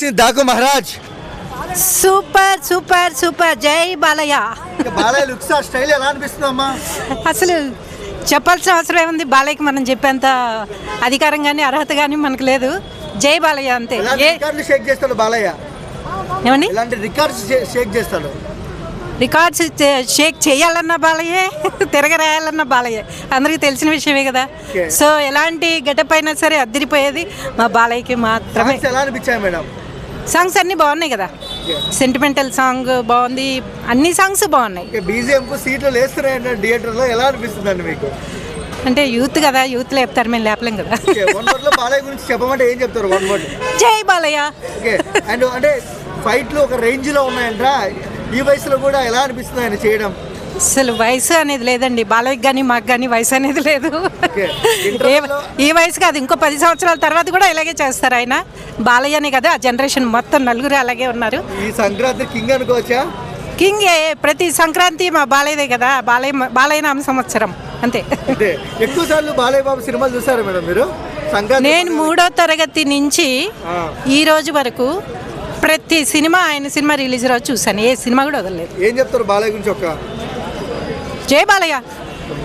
వచ్చింది. దాకు Maharaj. Super super super. జై Balayya. Balayya looks ఆ స్టైల్ ఎలా అనిపిస్తుంది అమ్మా? అసలు చెప్పాల్సిన అవసరం ఏముంది? బాలయ్యకి మనం చెప్పేంత అధికారం కానీ అర్హత కానీ మనకు లేదు. జై బాలయ్య అంతే. ఏ రికార్డులు షేక్ చేస్తాడు బాలయ్య? ఏమని ఇలాంటి రికార్డ్స్ షేక్ చేస్తాడు? రికార్డ్స్ షేక్ చేయాలన్న బాలయ్యే తిరగరాయాలన్న బాలయ్యే. అందరికీ తెలిసిన విషయమే కదా. సో ఎలాంటి గెటప్ అయినా సరే అద్దరిపోయేది మా బాలయ్యకి మాత్రమే. ఎలా అనిపించాయి మేడం? సాంగ్స్ అన్నీ బాగున్నాయి కదా? సెంటిమెంటల్ సాంగ్ బాగుంది. అన్ని సాంగ్స్ బాగున్నాయి. ఇక బీజిఎం కు సీట్లు లేస్తున్నాయంటే థియేటర్లో ఎలా అనిపిస్తుందండి మీకు? అంటే యూత్ కదా యూత్ లేపుతారు మేము లేపలేం కదా. వన్ వర్డ్లో బాలయ్య గురించి చెప్పమంటే ఏం చెప్తారు వన్ వర్డ్? జై బాలయ్య. ఓకే అండ్ అంటే ఫైట్లు ఒక రేంజ్లో ఉన్నాయంట ఈ వయసులో కూడా ఎలా అనిపిస్తుంది ఆయన చేయడం? అసలు వయసు అనేది లేదండి. బాలయ్యకి కానీ మాకు కానీ వయసు అనేది లేదు. ఏ- ఈ వయసు కాదు. ఇంకో పది సంవత్సరాల తర్వాత కూడా ఇలాగే చేస్తారు ఆయన. బాలయ్యనే కదా ఆ జనరేషన్ మొత్తం నలుగురు అలాగే ఉన్నారు. ఈ సంక్రాంతి కింగ్ అనుకోవచ్చా? కింగ్ ఏ- ప్రతి సంక్రాంతి మా బాలయ్యదే కదా బాలయ్య బాలయ్య నామ సంవత్సరం. అంతే. అంటే ఎక్కువ సార్లు బాలయ్య బాబు సినిమాలు చూసారా మేడం మీరు? సంక్రాంతి నేను మూడో తరగతి నుంచి ఆ. ఈ రోజు వరకు ప్రతి సినిమా ఆయన సినిమా రిలీజ్ రోజు చూశాను. ఏ సినిమా కూడా వదలలేదు. ఏం చెప్తారు బాలయ్య గురించి ఒక జై బాలయ్య